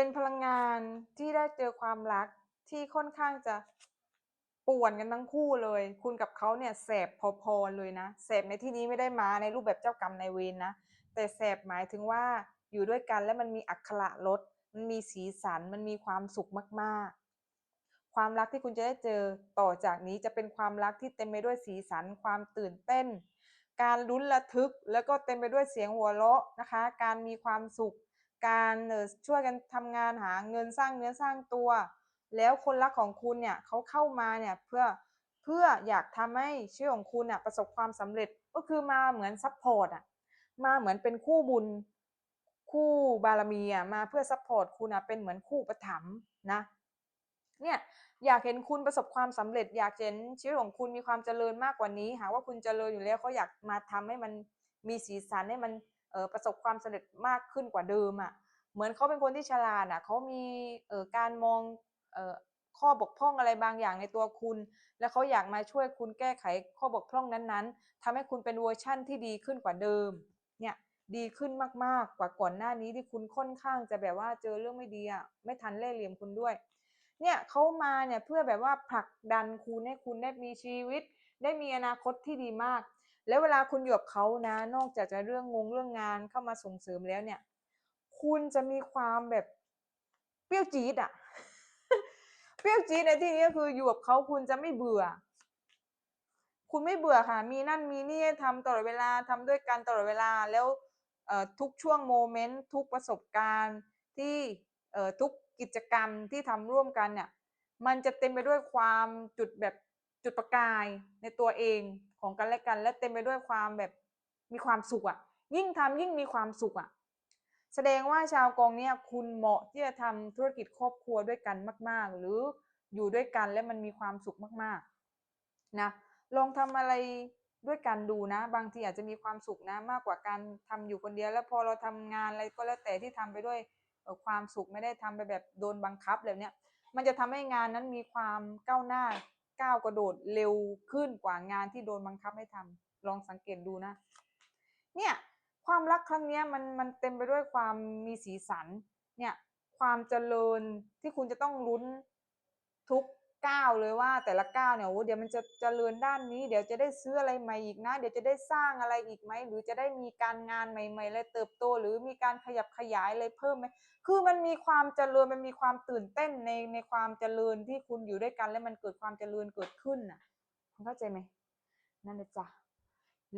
เป็นพลังงานที่ได้เจอความรักที่ค่อนข้างจะป่วนกันทั้งคู่เลย คุณกับเขาเนี่ยแสบพอๆเลยนะแสบในที่นี้ไม่ได้มาในรูปแบบเจ้ากรรมนายเวรนะแต่แสบหมายถึงว่าอยู่ด้วยกันแล้วมันมีอักขระลดมันมีสีสันมันมีความสุขมากๆ ความรักที่คุณจะได้เจอต่อจากนี้จะเป็นความรักที่เต็มไปด้วยสีสันความตื่นเต้น การลุ้นระทึกแล้วก็เต็มไปด้วยเสียงหัวเราะนะคะ การมีความสุข การช่วยกันทำงานหาเงินสร้างเนื้อสร้างตัว แล้วคนรักของคุณเนี่ยเขาเข้ามาเนี่ยเพื่อเพื่ออยากทำให้ชีวิตของคุณน่ะประสบความสำเร็จก็คือมาเหมือนซัพพอร์ตอะมาเหมือนเป็นคู่บุญคู่บารมีอะมาเพื่อซัพพอร์ตคุณอะเป็นเหมือนคู่ประถมนะเนี่ยอยากเห็นคุณประสบความสำเร็จ อยากเห็นชีวิตของคุณมีความเจริญมากกว่านี้ หากว่าคุณเจริญอยู่แล้วเขาอยากมาทำให้มันมีสีสันให้มัน ประสบความสำเร็จมากขึ้นกว่าเดิมอะเหมือนเขาเป็นคนที่ฉลาดอะเขามีออการมองออข้อบกพร่องอะไรบางอย่างในตัวคุณ แล้วเขาอยากมาช่วยคุณแก้ไขข้อบกพร่องนั้นๆทำให้คุณเป็นเวอร์ชั่นที่ดีขึ้นกว่าเดิม เนี่ยดีขึ้นมากๆ กว่าก่อนหน้านี้ที่คุณค่อนข้างจะแบบว่าเจอเรื่องไม่ดีอะไม่ทันเล่เหลี่ยมคุณด้วย เนี่ยเขามาเนี่ยเพื่อแบบว่าผลักดันคุณให้คุณได้มีชีวิต ได้มีอนาคตที่ดีมาก แล้วเวลาคุณอยู่กับเขานะ นอกจากจะเรื่องงงเรื่องงานเข้ามาส่งเสริมแล้วเนี่ย คุณจะมีความแบบเปรี้ยวจี๊ดอะเปรี้ยวจี๊ดในที่นี้ก็คืออยู่กับเขาคุณจะไม่เบื่อ คุณไม่เบื่อค่ะ มีนั่นมีนี่ให้ทำตลอดเวลาทำด้วยกันตลอดเวลาแล้วทุกช่วงโมเมนต์ทุกประสบการณ์ที่ทุกกิจกรรมที่ทำร่วมกันเนี่ย มันจะเต็มไปด้วยความจุดแบบ จุดประกายในตัวเองของกันและกัน และเต็มไปด้วยความแบบมีความสุขอะ่ะ ยิ่งทำยิ่งมีความสุขอะ่ะ แสดงว่าชาวกองเนี่ยคุณเหมาะที่จะทำธุรกิจครอบครัวด้วยกันมาก ๆ หรืออยู่ด้วยกันและมันมีความสุขมากๆนะลองทำอะไรด้วยกันดูนะ บางทีอาจจะมีความสุขนะ มากกว่าการทำอยู่คนเดียวแล้วพอเราทำงานอะไรก็แล้วแต่ที่ทำไปด้วยความสุขไม่ได้ทำไปแบบโดนบังคับแบบเนี้ยมันจะทำให้งานนั้นมีความก้าวหน้า ก้าวกระโดดเร็วขึ้นกว่างานที่โดนบังคับให้ทำลองสังเกตดูนะ เนี่ยความรักครั้งนี้มันมันเต็มไปด้วยความมีสีสัน เนี่ยความเจริญที่คุณจะต้องลุ้นทุก ก้าวเลยว่าแต่ละก้าวเนี่ยโอ้เดี๋ยวมันจะจะเจริญด้านนี้ เดี๋ยวจะได้ซื้ออะไรใหม่อีกนะ เดี๋ยวจะได้สร้างอะไรอีกไหมหรือจะได้มีการงานใหม่ๆอะไรเติบโต หรือมีการขยับขยายอะไรเพิ่มไหมคือมันมีความเจริญมันมีความตื่นเต้นในในความเจริญที่คุณอยู่ด้วยกันแล้วมันเกิดความเจริญเกิดขึ้นน่ะคุณเข้าใจไหมนั่นแหละจ้ะ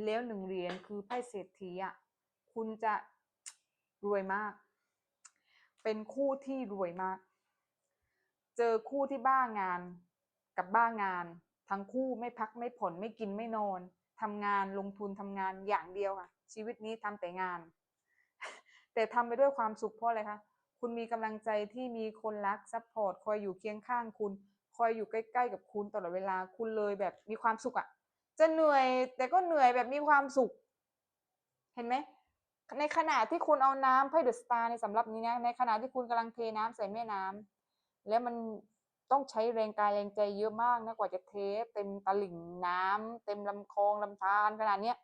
แล้วหนึ่งเหรียญคือไพ่เศรษฐีอะคุณจะรวยมาก เป็นคู่ที่รวยมาก เจอคู่ที่บ้างานกับบ้างาน ทั้งคู่ไม่พักไม่ผ่อนไม่กินไม่นอนทำงานลงทุนทำงานอย่างเดียวค่ะ ชีวิตนี้ทำแต่งาน แต่ทำไปด้วยความสุขเพราะอะไรคะคุณมีกำลังใจที่มีคนรักซัพพอร์ตคอยอยู่เคียงข้างคุณ คอยอยู่ใกล้ๆกับคุณตลอดเวลาคุณเลยแบบมีความสุขอะจะเหนื่อยแต่ก็เหนื่อยแบบมีความสุข เห็นไหมในขณะที่คุณเอาน้ำไพ่เดอะสตาร์ในสำหรับนี้นะในขณะที่คุณกำลังเทน้ำใส่แม่น้ำ แล้วมันต้องใช้แรงกายแรงใจเยอะมากนะกว่าจะเทเต็มตลิ่งน้ำเต็มลำคลองลำธารขนาดเนี้ย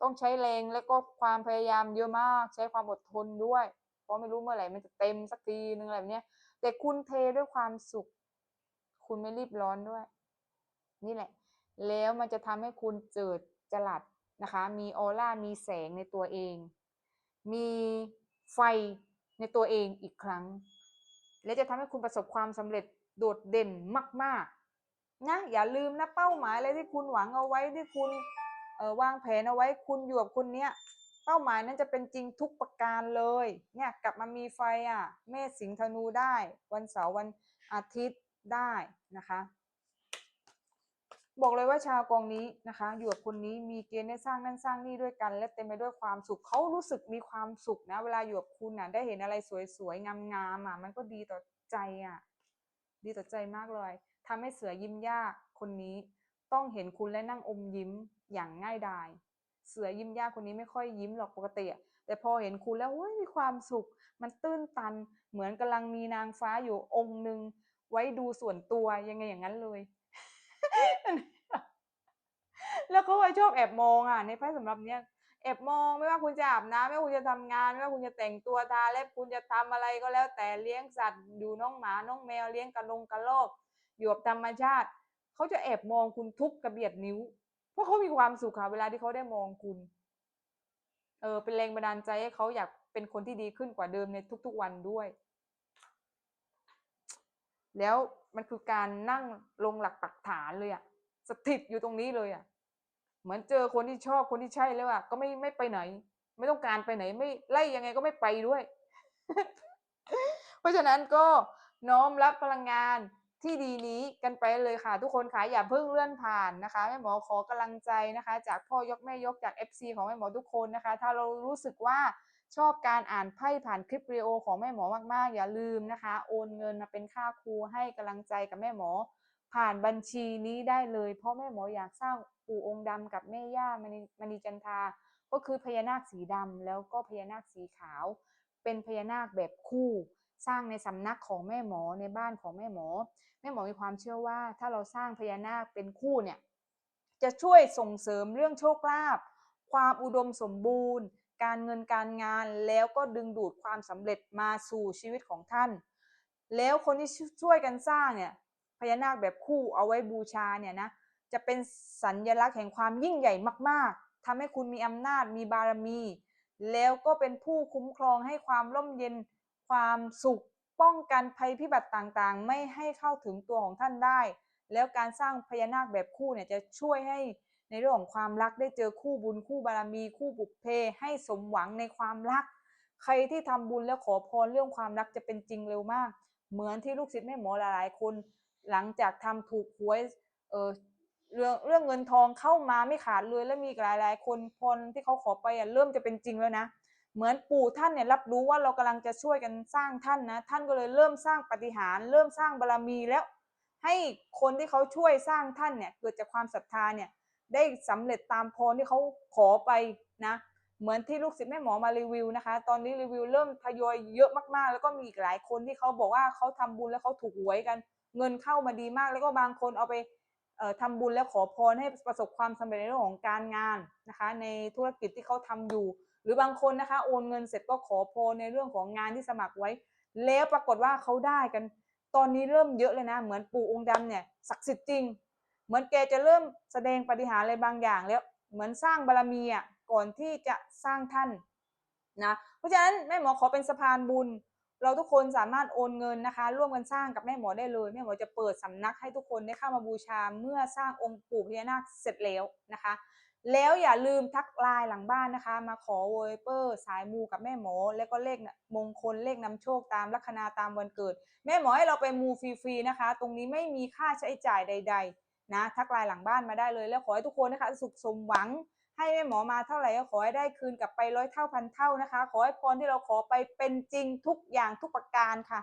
ต้องใช้แรงแล้วก็ความพยายามเยอะมาก ใช้ความอดทนด้วย เพราะไม่รู้เมื่อไหร่มันจะเต็มสักทีนึงอะไรแบบเนี้ยแต่คุณเทด้วยความสุข คุณไม่รีบร้อนด้วย นี่แหละ แล้วมันจะทำให้คุณเจิดจรัสนะคะ มีออร่ามีแสงในตัวเอง มีไฟในตัวเองอีกครั้ง และจะทำให้คุณประสบความสำเร็จโดดเด่นมากๆนะอย่าลืมนะเป้าหมายอะไรที่คุณหวังเอาไว้ที่คุณวางแผนเอาไว้คุณอยู่กับคนเนี้ยเป้าหมายนั้นจะเป็นจริงทุกประการเลยเนี่ยกลับมามีไฟอะเมษสิงธนูได้ วันเสาร์วันอาทิตย์ได้นะคะ บอกเลยว่าชาวกองนี้นะคะ อยู่กับคนนี้มีเกณฑ์ได้สร้างนั่นสร้างนี่ด้วยกัน และเต็มไปด้วยความสุขเขารู้สึกมีความสุขนะ เวลาอยู่กับคุณน่ะได้เห็นอะไรสวยๆงามๆอะมันก็ดีต่อใจอะ ดีต่อใจมากเลยทำให้เสือยิ้มยากคนนี้ ต้องเห็นคุณและนั่งอมยิ้มอย่างง่ายดายเสือยิ้มยากคนนี้ไม่ค่อยยิ้มหรอกปกติอะแต่พอเห็นคุณแล้วโอ้ยมีความสุข มันตื้นตัน เหมือนกำลังมีนางฟ้าอยู่องค์หนึ่งไว้ดูส่วนตัวยังไงอย่างนั้นเลย แล้วเขาไว้ชอบแอบมองอะในไพ่สำหรับเนี้ยแอบมองไม่ว่าคุณจะอาบน้ำไม่ว่าคุณจะทำงาน ไม่ว่าคุณจะแต่งตัวทาเล็บคุณจะทำอะไรก็แล้ว แต่เลี้ยงสัตว์ดูน้องหมาน้องแมวเลี้ยงกระลงกระรอกอยู่กับธรรมชาติเขาจะแอบมองคุณทุกกระเบียดนิ้ว เพราะเขามีความสุขค่ะเวลาที่เขาได้มองคุณ เออ เป็นแรงบันดาลใจให้เขาอยากเป็นคนที่ดีขึ้นกว่าเดิมในทุก ๆวันด้วย แล้ว มันคือการนั่งลงหลักปักฐานเลยอะสถิตอยู่ตรงนี้เลยอะเหมือนเจอคนที่ชอบคนที่ใช่แล้วอะก็ไม่ไม่ไปไหน ไม่ต้องการไปไหนไม่ไล่ยังไงก็ไม่ไปด้วย เพราะฉะนั้นก็น้อมรับพลังงานที่ดีนี้กันไปเลยค่ะ ทุกคนค่ะอย่าเพิ่งเลื่อนผ่านนะคะแม่หมอขอกำลังใจนะคะ จากพ่อยกแม่ยกจาก FC ของแม่หมอทุกคนนะคะ ถ้าเรารู้สึกว่า ชอบการอ่านไพ่ผ่านคลิปวิดีโอของแม่หมอมากๆ อย่าลืมนะคะ โอนเงินมาเป็นค่าครูให้กำลังใจกับแม่หมอ ผ่านบัญชีนี้ได้เลย เพราะแม่หมออยากสร้างปู่องค์ดำกับแม่ย่ามณีมณีจันทาก็คือพญานาคสีดำแล้วก็พญานาคสีขาว เป็นพญานาคแบบคู่ สร้างในสำนักของแม่หมอในบ้านของแม่หมอ แม่หมอมีความเชื่อว่า ถ้าเราสร้างพญานาคเป็นคู่เนี่ยจะช่วยส่งเสริมเรื่องโชคลาภความอุดมสมบูรณ์ การเงินการงาน แล้วก็ดึงดูดความสำเร็จมาสู่ชีวิตของท่าน แล้วคนที่ช่วยกันสร้างเนี่ยพญานาคแบบคู่เอาไว้บูชาเนี่ยนะจะเป็นสัญญลักษณ์แห่งความยิ่งใหญ่มาก ๆทำให้คุณมีอำนาจมีบารมี แล้วก็เป็นผู้คุ้มครองให้ความร่มเย็นความสุขป้องกันภัยพิบัติต่างๆ ไม่ให้เข้าถึงตัวของท่านได้ แล้วการสร้างพญานาคแบบคู่เนี่ยจะช่วยให้ ในเรื่องของความรักได้เจอคู่บุญคู่บารมี คู่บุพเพให้สมหวังในความรัก ใครที่ทำบุญแล้วขอพรเรื่องความรักจะเป็นจริงเร็วมาก เหมือนที่ลูกศิษย์แม่หมอหลายๆคน หลังจากทำถูกหวยเออเรื่องเรื่องเงินทองเข้ามาไม่ขาดเลยแล้วมีอีกหลายๆคนพรที่เขาขอไปอะเริ่มจะเป็นจริงแล้วนะ เหมือนปู่ท่านเนี่ยรับรู้ว่าเรากำลังจะช่วยกันสร้างท่านนะ ท่านก็เลยเริ่มสร้างปฏิหารเริ่มสร้างบารมีแล้ว ให้คนที่เขาช่วยสร้างท่านเนี่ยเกิดจากความศรัทธาเนี่ย ได้สำเร็จตามพรที่เขาขอไปนะเหมือนที่ลูกศิษย์แม่หมอมารีวิวนะคะ ตอนนี้รีวิวเริ่มทยอยเยอะมากๆ แล้วก็มีอีกหลายคนที่เขาบอกว่าเขาทำบุญแล้วเขาถูกหวยกัน เงินเข้ามาดีมาก แล้วก็บางคนเอาไปเอ่อทำบุญแล้วขอพรให้ประสบความสำเร็จในเรื่องของการงานนะคะ ในธุรกิจที่เขาทำอยู่ หรือบางคนนะคะโอนเงินเสร็จก็ขอพรในเรื่องของงานที่สมัครไว้ แล้วปรากฏว่าเขาได้กัน ตอนนี้เริ่มเยอะเลยนะ เหมือนปู่องค์ดำเนี่ยศักดิ์สิทธิ์จริง เหมือนแกจะเริ่มแสดงปฏิหารอะไรบางอย่างแล้ว เหมือนสร้างบารมีอะก่อนที่จะสร้างท่านนะเพราะฉะนั้นแม่หมอขอเป็นสะพานบุญ เราทุกคนสามารถโอนเงินนะคะ ร่วมกันสร้างกับแม่หมอได้เลย แม่หมอจะเปิดสำนักให้ทุกคนได้เข้ามาบูชาเมื่อสร้างองค์ปู่พญานาคเสร็จแล้วนะคะ แล้วอย่าลืมทักไลน์หลังบ้านนะคะ มาขอโวยเปอร์ สายมูกับแม่หมอ แล้วก็เลขมงคลเลขนำโชคตามลัคนาตามวันเกิด แม่หมอให้เราไปมูฟรีๆนะคะ ตรงนี้ไม่มีค่าใช้จ่ายใด ๆ นะทักไลน์หลังบ้านมาได้เลย แล้วขอให้ทุกคนนะคะ สุขสมหวัง ให้แม่หมอมาเท่าไหร่ก็ขอให้ได้คืนกลับไปร้อยเท่าพันเท่านะคะ ขอให้พรที่เราขอไปเป็นจริงทุกอย่างทุกประการค่ะ